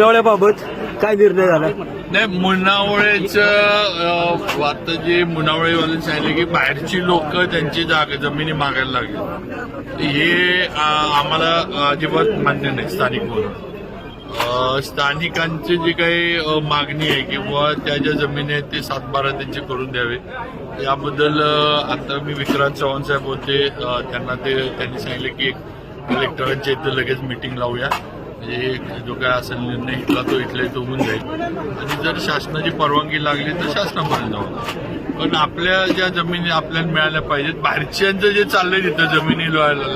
मुनावळ्याबाबत काय निर्णय झाला? नाही मुनावळेचं आता जे मुनावळेवाले सांगितले की बाहेरची लोक त्यांची जागा जमिनी मागायला लागली. हे आम्हाला अजिबात मान्य नाही स्थानिक म्हणून. स्थानिकांची जी काही मागणी आहे किंवा त्या ज्या जमिनी आहेत ते सातबारा त्यांचे करून द्यावे. याबद्दल आता मी विक्रांत चव्हाण साहेब होते त्यांना ते त्यांनी सांगितले की एक कलेक्टरांच्या इथं लगेच मिटिंग लावूया. म्हणजे जो काय असेल निर्णय इथला तो इथल्या इथं होऊन जाईल. आणि जर शासनाची परवानगी लागली तर शासनापर्यंत जाऊ. पण आपल्या ज्या जमिनी आपल्याला मिळाल्या पाहिजेत बाहेरच्यांचं जे चाललंय तिथं जमिनी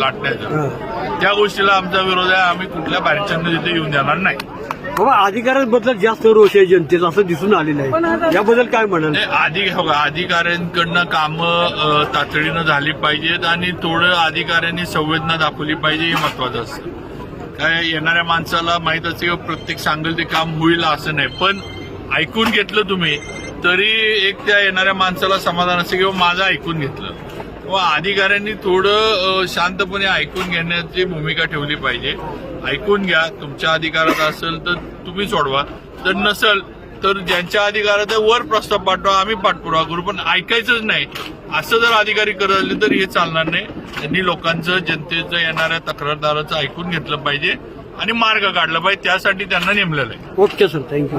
लाटण्याचं त्या गोष्टीला आमचा विरोध आहे. आम्ही कुठल्या बाहेरच्यांना तिथे येऊन देणार नाही. बाबा अधिकाऱ्यांबद्दल जास्त रोष आहे जनतेचा असं दिसून आलेलं आहे. याबद्दल काय म्हणाल? नाही, अधिक हो अधिकाऱ्यांकडनं कामं तातडीनं झाली पाहिजेत आणि थोडं अधिकाऱ्यांनी संवेदना दाखवली पाहिजे हे महत्वाचं असतं. काय येणाऱ्या माणसाला माहीत असते की प्रत्येक सांगेल ते काम होईल असं नाही. पण ऐकून घेतलं तुम्ही तरी एक त्या येणाऱ्या माणसाला समाधान असते किंवा माझं ऐकून घेतलं. किंवा अधिकाऱ्यांनी थोडं शांतपणे ऐकून घेण्याची भूमिका ठेवली पाहिजे. ऐकून घ्या तुमच्या अधिकारात असेल तर तुम्ही सोडवा. जर नसेल तर ज्यांच्या अधिकारात आहे वर प्रस्ताव पाठवा आम्ही पाठपुरावा करू. पण ऐकायचंच नाही. असं जर अधिकारी करत असले तर हे चालणार नाही. त्यांनी लोकांचं जनतेचं येणाऱ्या तक्रारदाराचं ऐकून घेतलं पाहिजे आणि मार्ग काढला पाहिजे. त्यासाठी त्यांना नेमलेलं आहे. Okay sir. थँक्यू